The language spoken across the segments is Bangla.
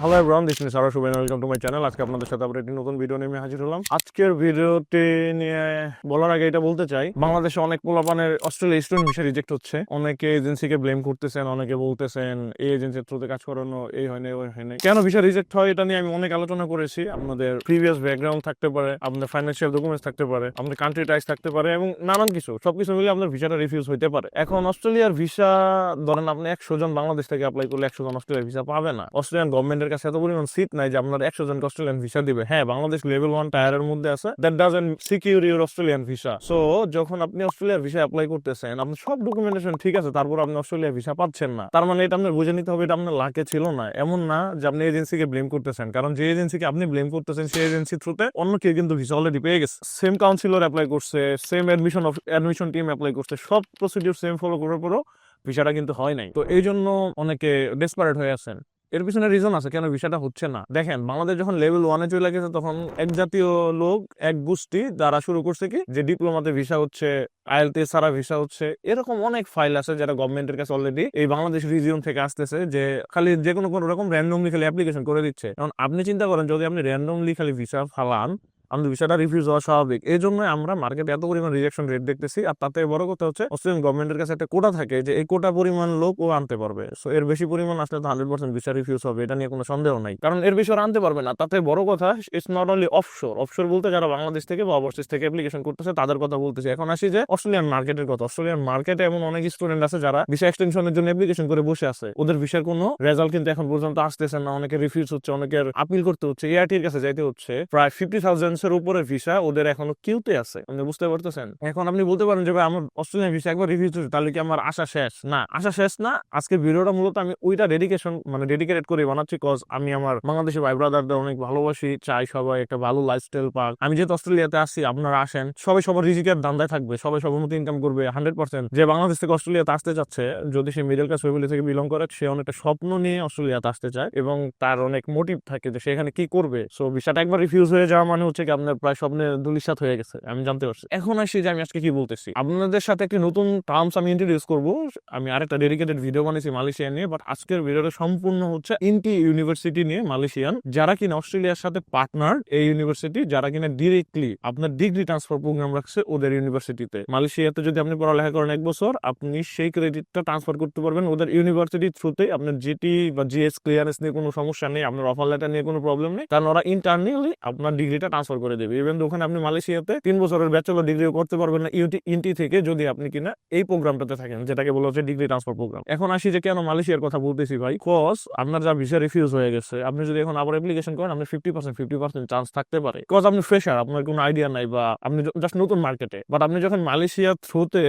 Hello everyone this is Sara Shuven welcome to my channel আজকে আপনাদের সাথে আবার একটি নতুন ভিডিও নিয়ে হাজির হলাম। আজকের ভিডিওটি নিয়ে বলার আগে এটা বলতে চাই, বাংলাদেশে অনেক পোলাপানের অস্ট্রেলিয়া স্টুডেন্ট ভিসা রিজেক্ট হচ্ছে। অনেকে এজেন্সিকে ব্লেম করতেছেন, অনেকে বলতেছেন, এই এজেন্সির থ্রুতে কাজ করানো, এই হয় না ওই হয় না। কেন ভিসা রিজেক্ট হয় এটা নিয়ে আমি অনেক আলোচনা করেছি। আপনাদের প্রিভিয়াস ব্যাকগ্রাউন্ড থাকতে পারে, আপনাদের ফাইন্যান্সিয়াল ডকুমেন্টস থাকতে পারে, আপনাদের কান্ট্রি টাইস থাকতে পারে এবং নানান কিছু, সবকিছু মিলে আপনার ভিসাটা রিফিউজ হইতে পারে। এখন অস্ট্রেলিয়ার ভিসা ধরেন আপনি একশো জন বাংলাদেশ থেকে অ্যাপ্লাই করলে একশো জন অস্ট্রেলিয়ার ভিসা পাবে না। অস্ট্রেলিয়ান গভর্নমেন্টের কাছে এত পরিমাণ সিট নাই যে আপনার একশো জন অস্ট্রেলিয়ান ভিসা দিবে। হ্যাঁ বাংলাদেশ লেভেল ওয়ান টায়ারের মধ্যে আছে that doesn't secure your Australian visa so যখন আপনি অস্ট্রেলিয়ার ভিসা অ্যাপ্লাই করতেছেন আপনি সব ডকুমেন্টেশন ঠিক আছে, তারপর আপনি অস্ট্রেলিয়ার ভিসা পাচ্ছেন না। তার মানে এটা আপনার বুঝে নিতে হবে, এটা আপনার লাকে ছিল না। এমন না যে আপনি এজেন্সিকে ব্লেম করতেছেন, কারণ যে এজেন্সিকে আপনি ব্লেম করতেছেন, সেই এজেন্সি থ্রুতে অন্য কেউ কিন্তু ভিসা অলরেডি পেয়ে গেছে। সেম কাউন্সিলর অ্যাপ্লাই করছে same admission admission team apply করছে, সব প্রসিডিউর সেম ফলো করার পরও ভিসাটা কিন্তু হয় নাই। তো এই জন্য অনেকে ডেসপারেট হয়ে আছেন। এর পিছনে রিজন আছে, কেন বিষয়টা হচ্ছে না? দেখেন, বাংলাদেশ যখন লেভেল ওয়ানে চলে গেছে, তখন এক জাতীয় লোক, এক গোষ্ঠী দ্বারা শুরু করছে কি? যে ডিপ্লোমাতে ভিসা হচ্ছে আইএলটি সারা ভিসা হচ্ছে, এরকম অনেক ফাইল আছে যারা গভর্নমেন্টের কাছে অলরেডি এই বাংলাদেশ রিজিয়ন থেকে আসতেছে যে খালি যে কোনো কোনো রকম র্যান্ডমলি খালি অ্যাপ্লিকেশন করে দিচ্ছে। কারণ আপনি চিন্তা করেন, যদি আপনি র্যান্ডমলি খালি ভিসা ফালান আমাদের বিষয়টা রিফিউজ হওয়া স্বাভাবিক। এই জন্য আমরা মার্কেটে এত পরিমাণ রিজেকশন রেট দেখতেছি, আর তাতে বড় কথা হচ্ছে অস্ট্রেলিয়ান গভর্নমেন্টের কাছে একটা কোটা থাকে যে এই কোটা পরিমাণ লোক ও আনতে পারবে। সো এর বেশি পরিমাণ আসলে তো হান্ড্রেড পার্সেন্ট ভিসা রিফিউজ হবে, এটা নিয়ে কোনো সন্দেহ নাই। কারণ এর ওরা আনতে পারবে না। তাতে বড় কথা it's not only offshore offshore বলতে যারা বাংলাদেশ থেকে বা ওভারসিজ থেকে অ্যাপ্লিকেশন করতেছে, তাদের কথা বলতেছে। এখন আসি যে অস্ট্রেলিয়ান মার্কেটের কথা। অস্ট্রেলিয়ান মার্কেটে এমন অনেক স্টুডেন্ট আছে যারা ভিসা এক্সটেনশনের জন্য অ্যাপ্লিকেশন করে বসে আছে। ওদের ভিসার কোনো রেজাল্ট কিন্তু এখন পর্যন্ত আসতেছে না। অনেকে রিফিউজ হচ্ছে, অনেকের আপিল করতে হচ্ছে। এআরটির কাছে যাইতে হচ্ছে। প্রায় ফিফটি থাউজেন্ডস এর উপরে ভিসা ওদের এখনও কিউতে আছে, আপনি বুঝতে পারতেছেন? এখন আপনি বলতে পারেন যে, ভাই, আমার অস্ট্রেলিয়ান ভিসা একবার রিভিউ তাহলে কি আমার আশা শেষ? না, আশা শেষ না। আজকে ভিডিওটা মূলত আমি ওইটা ডেডিকেশন মানে ডেডিকেটেড করে বানাচ্ছি কজ আমি আমার বাংলাদেশের ভাই ব্রাদারদের অনেক ভালোবাসি, চাই সবাই একটা ভালো লাইফস্টাইল পাক। আমি যেহেতু অস্ট্রেলিয়াতে আসি আপনারা আসেন, সবাই সবার রিজিকের দান্দায় থাকবে, সবাই সবার মতো ইনকাম করবে হান্ড্রেড পার্সেন্ট যে বাংলাদেশ থেকে অস্ট্রেলিয়াতে আসতে যাচ্ছে যদি সে মিডল ক্লাস ফ্যামিলি থেকে বিলং করে, সে অনেকটা স্বপ্ন নিয়ে অস্ট্রেলিয়াতে আসতে চায় এবং তার অনেক মোটিভ থাকে যে সেখানে কি করবে? সো ভিসাটা একবার রিফিউজ হয়ে যাওয়া মানে হচ্ছে কি আপনার প্রায় স্বপ্নে দুলিশাত হয়ে গেছে, আমি জানতে পারছি। এখন আসি যে আমি আজকে কি বলতেছি। আপনাদের সাথে একটি নতুন টার্মস আমি ইন্ট্রোডিউস করব। আমি আরেকটা ডেডিকেটেড ভিডিও বানিয়েছি মালয়েশিয়া নিয়ে বাট আজকের ভিডিওটা সম্পূর্ণ হচ্ছে ইন্টি ইউনিভার্সিটি নিয়ে, মালয়েশিয়ান। যারা কিনা অস্ট্রেলিয়ার সাথে পার্টনার এই ইউনিভার্সিটি যারা কিনা ডিরেক্টলি আপনার ডিগ্রি ট্রান্সফার প্রোগ্রাম রাখছে ওদের ইউনিভার্সিটিতে মালয়েশিয়াতে যদি আপনি পড়ালেখা করেন এক বছর, আপনি সেই ক্রেডিটটা ট্রান্সফার করতে পারবেন ওদের ইউনিভার্সিটি থ্রুতে আপনার জিটি বা জিএস ক্লিয়ারেন্স নিয়ে কোনো সমস্যা নেই, আপনার অফার লেটার নিয়ে কোনো প্রবলেম নেই। কারণ ওরা ইন্টারনালি আপনার ডিগ্রিটা ট্রান্সফার করে দেবে। ইভেন ওখানে আপনি মালয়েশিয়াতে তিন বছরের ব্যাচেলর ডিগ্রিও করতে পারবেন না, ইউটি, ইন্টি থেকে যদি আপনি কিনা এই প্রোগ্রামটাতে থাকেন, যেটাকে বলা হচ্ছে ডিগ্রি ট্রান্সফার প্রোগ্রাম এখন আসি যে কেন মালয়েশিয়ার কথা বলতেছি ভাই? কজ আপনার যা ভিসা রিফিউজ হয়ে গেছে, আপনি যদি এখন আবার অ্যাপ্লিকেশন করেন আপনি fifty percent fifty percent chance থাকতে পারে। কজ আপনি ফ্রেশার আপনার কোনো আইডিয়া নাই বা আপনি জাস্ট নতুন মার্কেটে বাট আপনি যখন মালয়েশিয়ার থ্রুতে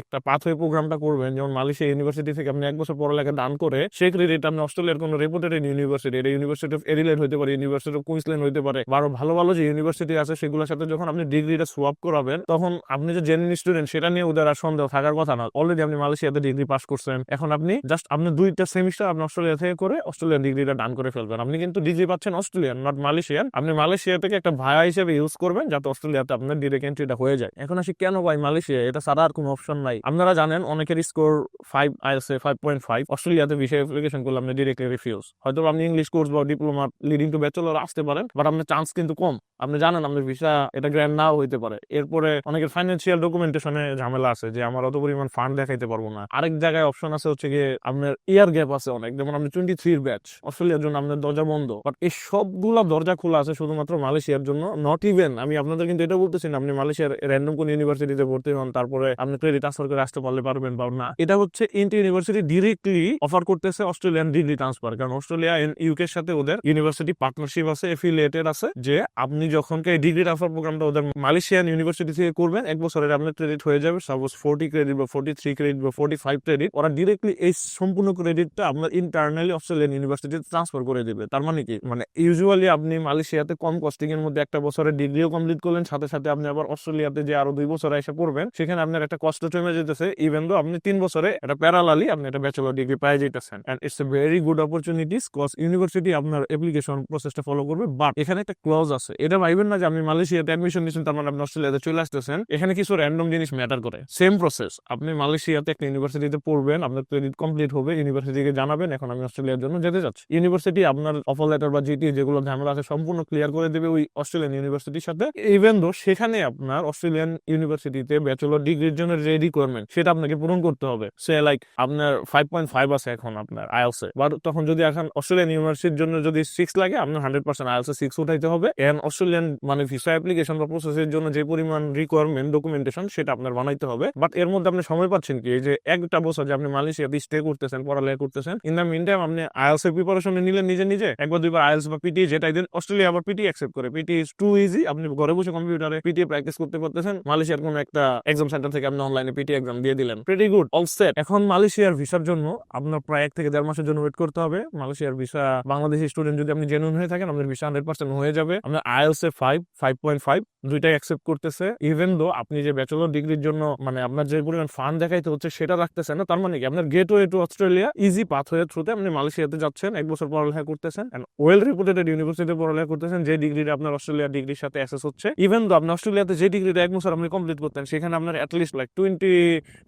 একটা পাথওয়ে প্রোগ্রামটা করবেন, যেমন মালয়েশিয়া ইউনিভার্সিটি থেকে আপনি এক বছর পড়ালেখা দান করে, সেই ক্রেডিট আপনি অস্ট্রেলিয়ার কোনো রেপুটেড ইউনিভার্সিটি এটা ইউনিভার্সিটি অফ এরিলেট হতে পারে ইউনিভার্সিটি অফ কুইন্সল্যান্ড হতে পারে, বা ভালো ভালো যে ইউনিভার্সিটি আছে, সেগুলোর সাথে যখন আপনি ডিগ্রিটা সোয়াপ করাবেন, তখন আপনি যে জেনুইন স্টুডেন্ট সেটা নিয়ে ওদের আর সন্দেহ থাকার কথা না। অলরেডি আপনি মালয়েশিয়াতে ডিগ্রি পাস করছেন। এখন আপনি জাস্ট আপনি দুইটা সেমিস্টার আপনি অস্ট্রেলিয়া থেকে করে অস্ট্রেলিয়ান ডিগ্রিটা ডান করে ফেলবেন। আপনি কিন্তু ডিগ্রি পাচ্ছেন অস্ট্রেলিয়ান নট মালয়েশিয়ান। আপনি মালয়েশিয়া থেকে একটা ভায়া হিসেবে ইউজ করবেন, যাতে অস্ট্রেলিয়াতে আপনার ডিরেক্ট এন্ট্রিটা হয়ে যায়। এখন আসি কেন ভাই মালয়েশিয়া? এটা ছাড়া আর কোনো অপশন নাই। আপনারা জানেন, অনেকের স্কোর ফাইভ আইএসএ ফাইভ পয়েন্ট ফাইভ অস্ট্রেলিয়াতে বিষয়ে অ্যাপ্লিকেশন করলে আপনি ডিরেক্টলি রিফিউজ হয়তো আপনি ইংলিশ কোর্স বা ডিপ্লোমা লিডিং টু ব্যাচেলর আসতে পারেন বাট আপনার চান্স কিন্তু কম। আপনি জানেন আপনার ভিসা এটা গ্র্যান্ড নাও হইতে পারে। এরপরে অনেকের ফাইন্যান্সিয়াল ডকুমেন্টেশনে ঝামেলা আছে যে, আমার অত পরিমাণ ফান্ড দেখাইতে পারব না। আরেক জায়গায় অপশন আছে হচ্ছে গিয়ে আপনার ইয়ার গ্যাপ আছে অনেক। যেমন আপনি টোয়েন্টি থ্রির ব্যাচ অস্ট্রেলিয়ার জন্য আপনার দরজা বন্ধ। বাট এই সবগুলা দরজা খোলা আছে শুধুমাত্র মালয়েশিয়ার জন্য নট ইভেন আমি আপনাদের কিন্তু এটা বলতেছি না, আপনি মালয়েশিয়ার র্যান্ডম কোন ইউনিভার্সিটিতে ভর্তি হন, তারপরে আপনি ক্রেডিট ট্রান্সফার করে আসতে পারলে পারবেন বা না। এটা হচ্ছে ইন্টি ইউনিভার্সিটি ডিরেক্টলি অফার করতেছে অস্ট্রেলিয়ান ডিগ্রি ট্রান্সফার কারণ অস্ট্রেলিয়া ইউকের সাথে ওদের ইউনিভার্সিটি পার্টনারশিপ আছে এফিলিয়েটেড আছে, যে আপনি যখন ডিগ্রি ট্রান্সফার প্রোগ্রামটা ওদের মালয়েশিয়ান ইউনিভার্সিটি থেকে করবেন। এক বছরের আপনার ক্রেডিট হয়ে যাবে। সাপোজ ফোর্টি ক্রেডিট বা ফোর্টি থ্রি ক্রেডিট বা ফোর্টি ফাইভ ক্রেডিট ওরা ডিরেক্টলি এই সম্পূর্ণ ক্রেডিটটা আপনার ইন্টারনালি অস্ট্রেলিয়ান ইউনিভার্সিটিতে ট্রান্সফার করে দেবে। তার মানে কি? মানে ইউজুয়ালি আপনি মালয়েশিয়াতে কম কস্টিং এর মধ্যে একটা বছরের ডিগ্রিও কমপ্লিট করলেন, সাথে সাথে আপনি আবার অস্ট্রেলিয়াতে যে আরও দুই বছর এসে পড়বেন, সেখানে আপনার একটা কষ্ট জমে যেতেছে। ইভেন দো আপনি তিন বছরে একটা প্যারালালি আপনি একটা ব্যাচেলর ডিগ্রি পেয়ে যেতেছেন and it's a very good opportunities cause university আপনার অ্যাপ্লিকেশন প্রসেসটা ফলো করবে। বাট এখানে একটা ক্লজ আছে। এটা ভাইবেন ভাইবেন না যে আপনি মালয়েশিয়াতে অ্যাডমিশন নিচ্ছেন তার মানে আপনি অস্ট্রেলিয়াতে চলে আসতেছেন। এখানে কিছু র্যান্ডম জিনিস ম্যাটার করে। সেম প্রসেস আপনি মালয়েশিয়াতে একটা ইউনিভার্সিটিতে পড়বেন, আপনার ক্রেডিট কমপ্লিট হবে ইউনিভার্সিটিকে জানাবেন, এখন আমি অস্ট্রেলিয়ার জন্য যেতে যাচ্ছি। ইউনিভার্সিটি আপনার অফার লেটার বা জিটি যেগুলো ঝামেলা আছে, সম্পূর্ণ ক্লিয়ার করে দেবে ওই অস্ট্রেলিয়ান ইউনিভার্সিটির সাথে। ইভেন দো সেখানে আপনার অস্ট্রেলিয়ান ইউনিভার্সিটিতে ব্যাচেলর ডিগ্রির জন্য যে রিকোয়ারমেন্ট সেটা আপনাকে পূরণ করতে হবে। সে লাইক আপনার ফাইভ পয়েন্ট ফাইভ আছে এখন আপনার আইএলসে বা তখন যদি এখন অস্ট্রেলিয়ান ইউনিভার্সিটির জন্য যদি সিক্স লাগে, আপনার হান্ড্রেড পার্সেন্ট আইএলসে সিক্স উঠাইতে হবে। এন্ড অস্ট্রেলিয়ান মানে ভিসা অ্যাপ্লিকেশন বা প্রসেসের জন্য যে পরিমাণ রিকোয়ারমেন্ট ডকুমেন্টেশন সেটা আপনার বানাইতে হবে। বাট এর মধ্যে আপনি সময় পাচ্ছেন কি? এই যে একটা বছর যে আপনি মালয়েশিয়াতে স্টে করতেছেন, পড়ালেখা করতেছেন ইন দ্য মিন টাইম আপনি আইএলস এর প্রিপারেশন নিলেন নিজে নিজে। একবার, দুইবার আইএলস বা পিটি যেটা দিন অস্ট্রেলিয়া আবার পিটি অ্যাকসেপ্ট করে। পিটি ইজ টু ইজি আপনি ঘরে বসে কম্পিউটারে পিটি প্র্যাকটিস করতে পারতেছেন। মালয়েশিয়ার কোনো একটা এক্সাম সেন্টার থেকে আপনি অনলাইনে পিটি এক্সাম দিয়ে দিলেন। প্রিটি গুড অল সেট এখন মালয়েশিয়ার ভিসার জন্য আপনার প্রায় এক থেকে দেড় মাসের জন্য ওয়েট করতে হবে। মালয়েশিয়ার ভিসা বাংলাদেশি স্টুডেন্ট যদি আপনি জেনুইন হয়ে থাকেন, আপনার ভিসা হান্ড্রেড পার্সেন্ট হয়ে যাবে। আপনার আইএলস এ ফাইভ ফাইভ পয়েন্ট ফাইভ দুইটাই অ্যাকসেপ্ট করতেছে। ইভেন দো আপনি যে ব্যাচেলর ডিগ্রির জন্য মানে আপনার যে পরিমাণ ফান্ড দেখাইতে হচ্ছে সেটা রাখতেছেন না, তার মানে কি? আপনার টু অস্ট্রেলিয়া ইজি পাথ হয়ে থ্রুতে আপনি মালয়েশিয়াতে যাচ্ছেন, এক বছর পড়ালেখা করতেছেন ওয়েল রিপুটেড ইউনিভার্সিটিতে পড়ালেখা করতেছেন, যে ডিগ্রিটা আপনার অস্ট্রেলিয়া ডিগ্রির সাথে অ্যাসেস হচ্ছে। ইভেন দো আপনি অস্ট্রেলিয়াতে যে ডিগ্রিটা এক বছর আপনি কমপ্লিট করতেন, সেখানে আপনার at least like twenty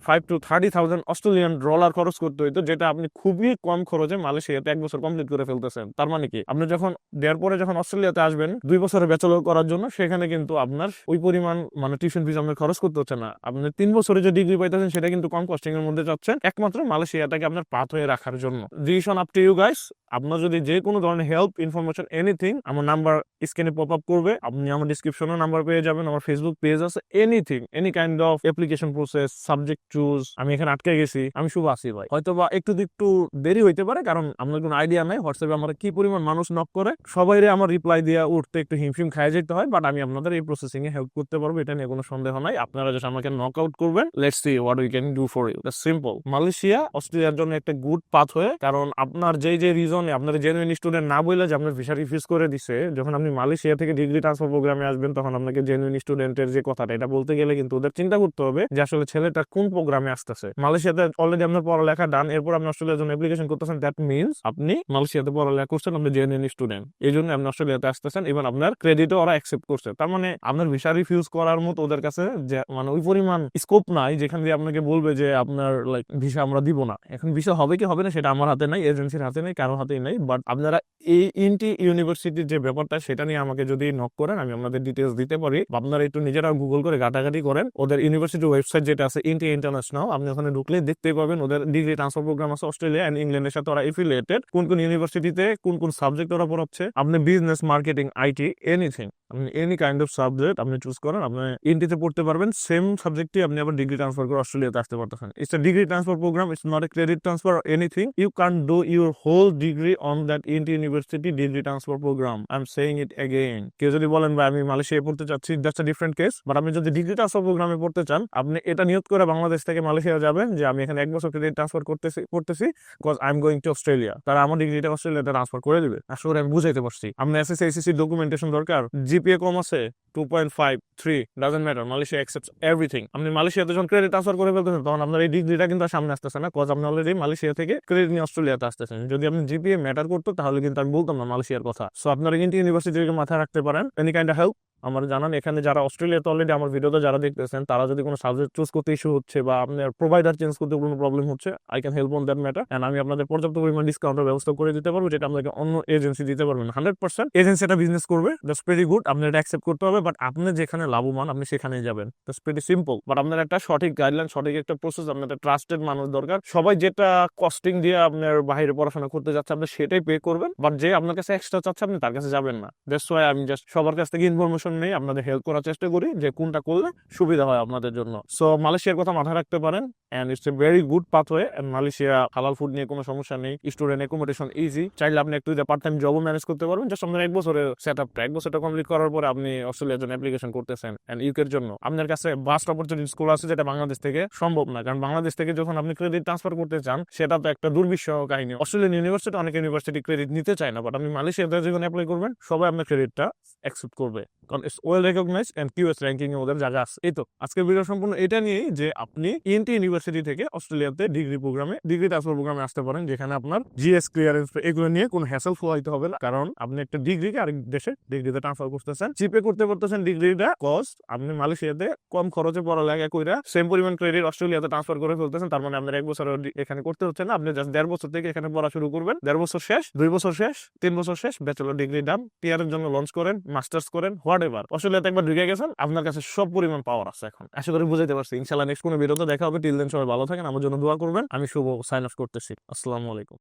five to thirty thousand Australian dollar খরচ করতে হইতো, যেটা আপনি খুবই কম খরচে মালয়েশিয়াতে এক বছর কমপ্লিট করে ফেলতেছেন। তার মানে কি? আপনি যখন, দেওয়ার পরে যখন অস্ট্রেলিয়াতে আসবেন, দুই বছরের ব্যাচেলর করার জন্য সেখানে কিন্তু আপনার ওই পরিমাণ মানে টিউশন ফিস আপনার খরচ করতে হচ্ছে না। আপনি তিন বছরে যে ডিগ্রি পাইতেছেন সেটা কিন্তু কম কস্টিং এর মধ্যে যাচ্ছেন, একমাত্র মালয়েশিয়াটাকে আপনার পাথ হয়ে রাখার জন্য। Decision up to you guys আপনার যদি যে কোনো ধরনের হেল্প ইনফরমেশন এনিথিং আমার নাম্বার স্ক্রিনে পপ আপ করবে, আপনি আমার ডিসক্রিপশনে নাম্বার পেয়ে যাবেন, আমার ফেসবুক পেজ আছে anything any kind of application process subject choose আমি এখানে আটকে গেছি, আমি শুভ আসি ভাই। হয়তো বা একটু একটু দেরি হইতে পারে, কারণ আপনার কোনো আইডিয়া নাই হোয়াটসঅ্যাপে আমার কি পরিমাণ মানুষ নক করে সবাই আমার রিপ্লাই দিয়ে উঠতে একটু হিমশিম খায় যেতে হয় বাট আমি আপনাদের এই প্রসেসিং এ হেল্প করতে পারব, এটা নিয়ে কোনো সন্দেহ নাই। আপনারা যখন আমাকে নক আউট করবেন let's see what we can do for you simple Malaysia, অস্ট্রেলিয়ার জন্য একটা গুড পাথ হয়ে, কারণ আপনার যেই যে রিজনে আপনার জেনুইন স্টুডেন্ট না বলে যে আপনার ভিসা রিফিউজ করে দিছে, যখন আপনি মালয়েশিয়া থেকে ডিগ্রি ট্রান্সফার প্রোগ্রামে আসবেন, তখন আপনাকে জেনুইন স্টুডেন্টের যে কথাটা, এটা বলতে গেলে কিন্তু ওদের চিন্তা করতে হবে যে আসলে ছেলেটা কোন প্রোগ্রামে আসতেছে। মালয়েশিয়াতে অলরেডি আপনার পড়ালেখা ডান এরপর আপনি অস্ট্রেলিয়ার জন্য অ্যাপ্লিকেশন করতেছেন দ্যাট মিনস আপনি মালয়েশিয়াতে পড়ালেখা করছেন, আপনি জেনুইন স্টুডেন্ট এই জন্য আপনি অস্ট্রেলিয়াতে আসতেছেন এবং আপনার ক্রেডিটও ওরা অ্যাকসেপ্ট করছে। তার মানে আপনার ভিসা রিফিউজ করার মতো ওদের কাছে যে মানে ওই পরিমাণ স্কোপ নাই যেখান দিয়ে আপনাকে বলবে যে, আপনার লাইক ভিসা আমরা দিব না। এখন ভিসা হবে কি হবে না সেটা আমার হাতে নাই এজেন্সির হাতে নেই কারোর হাতেই নাই। বাট আপনারা এই ইন্টি ইউনিভার্সিটির যে ব্যাপারটা, সেটা নিয়ে আমাকে যদি নক করেন, আমি আপনাদের ডিটেলস দিতে পারি। আপনারা একটু নিজেরা গুগল করে ঘাটাঘাটি করেন। ওদের ইউনিভার্সিটি ওয়েবসাইট যেটা আছে ইন্টি ইন্টারন্যাশনাল আপনি ওখানে ঢুকলে দেখতে পাবেন ওদের ডিগ্রি ট্রান্সফার প্রোগ্রাম আছে অস্ট্রেলিয়া এন্ড ইংল্যান্ডের সাথে ওরা এফিলিয়েটেড কোন কোন ইউনিভার্সিটিতে কোন কোন সাবজেক্ট ওরা পড়াচ্ছে। আপনি বিজনেস মার্কেটিং আইটি এনিথিং আপনি এনি কাইন্ড অফ সাবজেক্ট আপনি চুজ করেন, আপনি ইন্টিতে পড়তে পারবেন সেম সাবজেক্টই আপনি আবার ডিগ্রি ট্রান্সফার করে অস্ট্রেলিয়াতে আসতে পারতেছেন। It's a degree transfer program it's not a credit transfer anything you can do your whole degree on that INTI university degree transfer program I am saying it again কেউ যদি বলেন, ভাই, আমি মালয়েশিয়ায় পড়তে চাচ্ছি that's a different case but আপনি যদি ডিগ্রি ট্রান্সফার প্রোগ্রামে পড়তে চান, আপনি এটা নিয়োগ করে বাংলাদেশ থেকে মালয়েশিয়া যাবেন যে আমি এখানে এক বছর ক্রেডিট ট্রান্সফার করতেছি করতেছি because I am going to Australia তারা আমার ডিগ্রিটা অস্ট্রেলিয়াতে ট্রান্সফার করে দিবে। আসলে আমি বুঝাইতে পারছি। আপনার এসএসসি এসএসসি ডকুমেন্টেশন দরকার। জিপিএ কম আছে? Two point five three matter everything আপনি যখন ক্রেডিট করে তখন আপনার এই কিন্তু সামনে আসতেছে না কজ আপনি অলরেডি মালয়েশিয়া থেকে ক্রেডিট নিয়ে আসতেছেন। যদি আপনি ম্যাটার করতো, তাহলে কিন্তু আমি বলতাম না কথা। আপনারা মাথায় রাখতে পারেন কাইন্ড আমার জানান। এখানে যারা অস্ট্রেলিয়াতে অলরেডি আমার ভিডিওতে যারা দেখতেছেন, তারা যদি কোনো সাবজেক্ট চুজ করতে ইস্যু হচ্ছে বা আপনার প্রোভাইডার চেঞ্জ করতে কোনো প্রবলেম হচ্ছে I can help on that matter and আমি আপনাদের পর্যাপ্ত পরিমাণ ডিসকাউন্টের ব্যবস্থা করে দিতে পারব, যেটা আপনাকে অন্য এজেন্সি দিতে পারবেন। হান্ড্রেড পার্সেন্ট এজেন্সি এটা বিজনেস করবে দ্যাটস ভেরি গুড আপনি এটা অ্যাকসেপ্ট করতে হবে। বাট আপনি যেখানে লাভবান, আপনি সেখানে যাবেন। দ্যাটস সিম্পল বাট আপনার একটা সঠিক গাইডলাইন সঠিক একটা প্রসেস আপনার একটা ট্রাস্টেড মানুষ দরকার। সবাই যেটা কস্টিং দিয়ে আপনার বাইরে পড়াশোনা করতে যাচ্ছে, আপনি সেটাই পে করবেন। বাট যে আপনার কাছে এক্সট্রা চাচ্ছে, আপনি তার কাছে যাবেন না। দ্যাটস ওয়াই আমি জাস্ট সবার কাছ থেকে ইনফরমেশন নেই আপনাদের হেল্প করার চেষ্টা করি যে কোনটা করলে সুবিধা হয় আপনাদের জন্য। সো মালয়েশিয়ার কথা মাথায় রাখতে পারেন and it's a very good path pathway and Malaysia হালাল ফুড নিয়ে কোনো সমস্যা নেই। স্টুডেন্ট অ্যাকোমোডেশন ইজি চাইলে আপনি একটু পার্ট টাইম জবও ম্যানেজ করতে পারবেন। জাস্ট আপনার এক বছরের সেট আপটা এক বছরটা কমপ্লিট করার পরে আপনি অস্ট্রেলিয়ার জন্য অ্যাপ্লিকেশন করতেছেন অ্যান্ড ইউকের জন্য। আপনার কাছে বাস্ট অপরচুনিটি স্কুল আছে যেটা বাংলাদেশ থেকে সম্ভব না, কারণ বাংলাদেশ থেকে যখন আপনি ক্রেডিট ট্রান্সফার করতে চান, সেটা তো একটা দুর্বিষহ কাহিনী। অস্ট্রেলিয়ান ইউনিভার্সিটি অনেক ইউনিভার্সিটি ক্রেডিট নিতে চায় না বাট আপনি মালয়েশিয়াতে যখন অ্যাপ্লাই করবেন, সবাই আপনার ক্রেডিটটা অ্যাকসেপ্ট করবে। কারণ it's well recognise and QS ranking এ ওদের জায়গা আছে। এই তো, আজকের ভিডিও সম্পূর্ণ এটা নিয়েই যে আপনি ইএনটি ইউনিভার্সিটি থেকে অস্ট্রেলিয়াতে ডিগ্রি প্রোগ্রামে ডিগ্রি ট্রান্সফার প্রোগ্রামে আসতে পারেন, যেখানে আপনার জিএস ক্লিয়ারেন্স এগুলো নিয়ে কোনো হ্যাসেল ফোয়াইতে হবে না, কারণ আপনি একটা ডিগ্রিকে আরেক দেশে ডিগ্রিতে ট্রান্সফার করতেছেন। চিপে করতে পারতেছেন ডিগ্রিটা কস্ট আপনি মালয়েশিয়াতে কম খরচে পড়া পড়ালেখা কইরা সেম পরিমাণ ক্রেডিট অস্ট্রেলিয়াতে ট্রান্সফার করে ফেলতেছেন, তার মানে আপনার এক বছর এখানে করতে হচ্ছে না। আপনি জাস্ট দেড় বছর থেকে এখানে পড়া শুরু করবেন। দেড় বছর শেষ, দুই বছর শেষ, তিন বছর শেষ ব্যাচেলর ডিগ্রি ডান পিয়ারের জন্য লঞ্চ করেন মাস্টার্স করেন হোয়াট এভার অস্ট্রেলিয়াতে একবার ঢুকে গেছেন, আপনার কাছে সব পরিমাণ পাওয়ার আছে এখন। আশা করি বুঝাইতে পারছি। ইনশাল্লাহ নেক্সট কোনো ভিডিওতে দেখা হবে। টিল দেন সবাই ভালো থাকেন, আমার জন্য দোয়া করবেন। আমি শুভ সাইন অফ করতেছি। আসসালামু আলাইকুম।